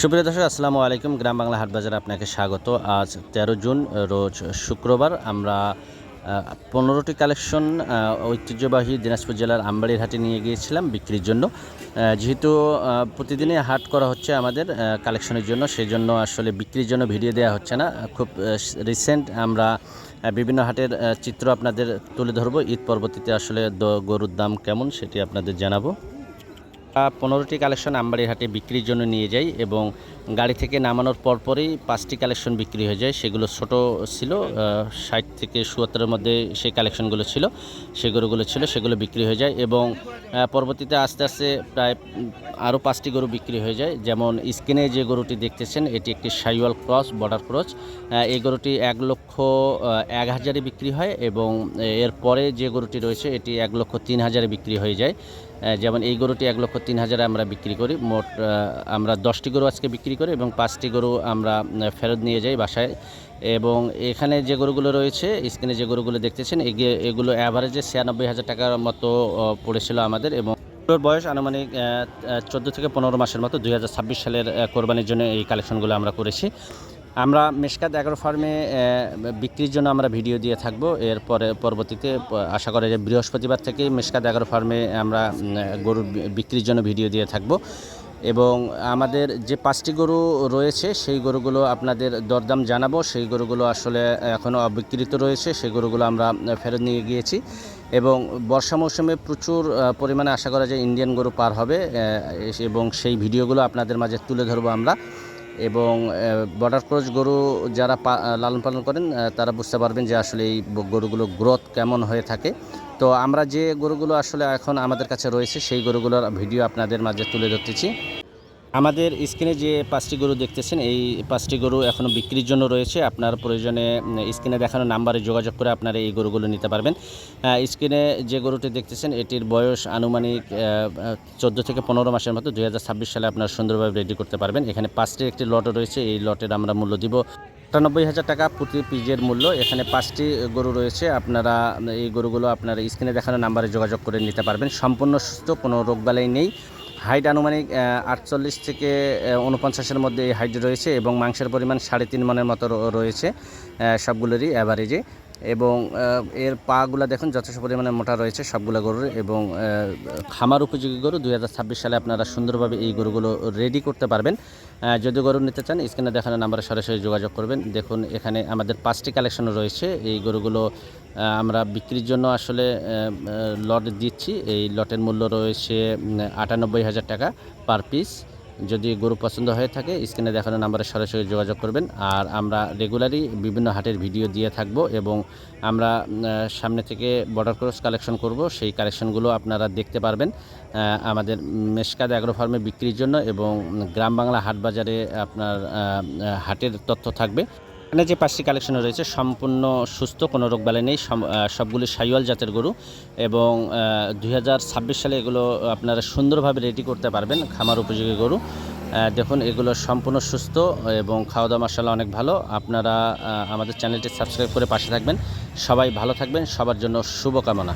সুপ্রিয় দর্শক, আসসালামু আলাইকুম। গ্রাম বাংলা হাট বাজারে আপনাকে স্বাগত। আজ তেরো জুন, রোজ শুক্রবার। আমরা পনেরোটি কালেকশন ঐতিহ্যবাহী দিনাজপুর জেলার আমবাড়ির হাটে নিয়ে গিয়েছিলাম বিক্রির জন্য। যেহেতু প্রতিদিনই হাট করা হচ্ছে আমাদের কালেকশনের জন্য সেই জন্য আসলে বিক্রির জন্য ভিডিও দেওয়া হচ্ছে না। খুব রিসেন্ট আমরা বিভিন্ন হাটের চিত্র আপনাদের তুলে ধরবো। ঈদ পরবর্তীতে আসলে গরুর দাম কেমন সেটি আপনাদের জানাব। পনেরোটি কালেকশন আমবাড়ির হাটে বিক্রির জন্য নিয়ে যাই এবং গাড়ি থেকে নামানোর পরপরই পাঁচটি কালেকশন বিক্রি হয়ে যায়। সেগুলো ছোট ছিল ষাট থেকে সুয়াত্তরের মধ্যে সেই কালেকশনগুলো ছিল সেই গরুগুলো ছিল, সেগুলো বিক্রি হয়ে যায় এবং পরবর্তীতে আস্তে আস্তে প্রায় আরও পাঁচটি গরু বিক্রি হয়ে যায়। যেমন স্ক্রিনে যে গরুটি দেখতেছেন, এটি একটি সাইওয়াল ক্রস, বর্ডার ক্রস। এই গরুটি এক লক্ষ এক হাজারে বিক্রি হয় এবং এর পরে যে গরুটি রয়েছে, এটি এক লক্ষ তিন হাজারে বিক্রি হয়ে যায়। যেমন এই গরুটি এক লক্ষ তিন হাজারে আমরা বিক্রি করি, মোট আমরা দশটি গরু আজকে বিক্রি করি এবং পাঁচটি গরু আমরা ফেরত নিয়ে যাই বাসায়। এবং এখানে যে গরুগুলো রয়েছে, স্ক্রিনে যে গরুগুলো দেখতেছেন, এগে- এগুলো অ্যাভারেজে ছিয়ানব্বই হাজার টাকার মতো পড়েছিল আমাদের এবং বয়স আনুমানিক চোদ্দ থেকে পনেরো মাসের মতো, দুই হাজার ছাব্বিশ সালের কোরবানির জন্য এই কালেকশনগুলো আমরা করেছি। আমরা মেশকাত এগারো ফার্মে বিক্রির জন্য আমরা ভিডিও দিয়ে থাকব। এরপরে পরবর্তীতে আশা করে যে বৃহস্পতিবার থেকে মেশকাত এগারো ফার্মে আমরা গরুর বিক্রির জন্য ভিডিও দিয়ে থাকব। এবং আমাদের যে পাঁচটি গরু রয়েছে, সেই গরুগুলো আপনাদের দরদাম জানাব। সেই গরুগুলো আসলে এখনও অবিকৃত রয়েছে, সেই গরুগুলো আমরা ফেরত নিয়ে গিয়েছি। এবং বর্ষা মৌসুমে প্রচুর পরিমাণে আশা করা যায় ইন্ডিয়ান গরু পার হবে এবং সেই ভিডিওগুলো আপনাদের মাঝে তুলে ধরবো আমরা। এবং বর্ডার ক্রস গরু যারা লালন পালন করেন তারা বুঝতে পারবেন যে আসলে এই গরুগুলো গ্রোথ কেমন হয়ে থাকে। তো আমরা যে গরুগুলো আসলে এখন আমাদের কাছে রয়েছে, সেই গরুগুলোর ভিডিও আপনাদের মাঝে তুলে ধরতেছি। আমাদের স্ক্রিনে যে পাঁচটি গরু দেখতেছেন, এই পাঁচটি গরু এখনও বিক্রির জন্য রয়েছে। আপনার প্রয়োজনে স্ক্রিনে দেখানো নাম্বারে যোগাযোগ করে আপনারা এই গরুগুলো নিতে পারবেন। স্ক্রিনে যে গরুটি দেখতেছেন, এটির বয়স আনুমানিক চোদ্দ থেকে পনেরো মাসের মতো। দু হাজার ছাব্বিশ সালে আপনারা সুন্দরভাবে রেডি করতে পারবেন। এখানে পাঁচটি একটি লট রয়েছে। এই লটের আমরা মূল্য দিব আটানব্বই হাজার টাকা প্রতি পিজের মূল্য। এখানে পাঁচটি গরু রয়েছে। আপনারা এই গরুগুলো আপনারা স্ক্রিনে দেখানো নাম্বারে যোগাযোগ করে নিতে পারবেন। সম্পূর্ণ সুস্থ, কোনো রোগবালাই নেই। হাইট আনুমানিক আটচল্লিশ থেকে উনপঞ্চাশের মধ্যে এই হাইট রয়েছে এবং মাংসের পরিমাণ সাড়ে তিন মনের মতো রয়েছে সবগুলোরই অ্যাভারেজে এবং এর পাগুলো দেখুন যথেষ্ট পরিমাণে মোটা রয়েছে সবগুলো গরুর এবং খামার উপযোগী গরু। দুই হাজার ছাব্বিশ সালে আপনারা সুন্দরভাবে এই গরুগুলো রেডি করতে পারবেন। যদি গরু নিতে চান, স্ক্রিনে দেখানো নাম্বারে সরাসরি যোগাযোগ করবেন। দেখুন, এখানে আমাদের পাঁচটি কালেকশন রয়েছে। এই গরুগুলো আমরা বিক্রির জন্য আসলে লট দিচ্ছি। এই লটের মূল্য রয়েছে আটানব্বই হাজার টাকা পার পিস যদি গরু পছন্দ হয়ে থাকে, স্ক্রিনে দেখানো নাম্বারে সরাসরি যোগাযোগ করবেন। আর আমরা রেগুলারই বিভিন্ন হাটের ভিডিও দিয়ে থাকব এবং আমরা সামনে থেকে বর্ডার ক্রস কালেকশন করব। সেই কালেকশনগুলো আপনারা দেখতে পারবেন আমাদের মেশকাদ অ্যাগ্রো ফার্মে বিক্রির জন্য এবং গ্রাম বাংলা হাট বাজারে আপনার হাটের তথ্য থাকবে। এখানে যে পাঁচটি কালেকশন রয়েছে, সম্পূর্ণ সুস্থ, কোনো রোগ বালাই নেই সবগুলি সাইওয়াল জাতের গরু এবং দুই হাজার ছাব্বিশ সালে এগুলো আপনারা সুন্দরভাবে রেডি করতে পারবেন, খামার উপযোগী গরু। দেখুন, এগুলো সম্পূর্ণ সুস্থ এবং খাওয়া দাওয়া মশালা অনেক ভালো। আপনারা আমাদের চ্যানেলটি সাবস্ক্রাইব করে পাশে থাকবেন। সবাই ভালো থাকবেন, সবার জন্য শুভকামনা।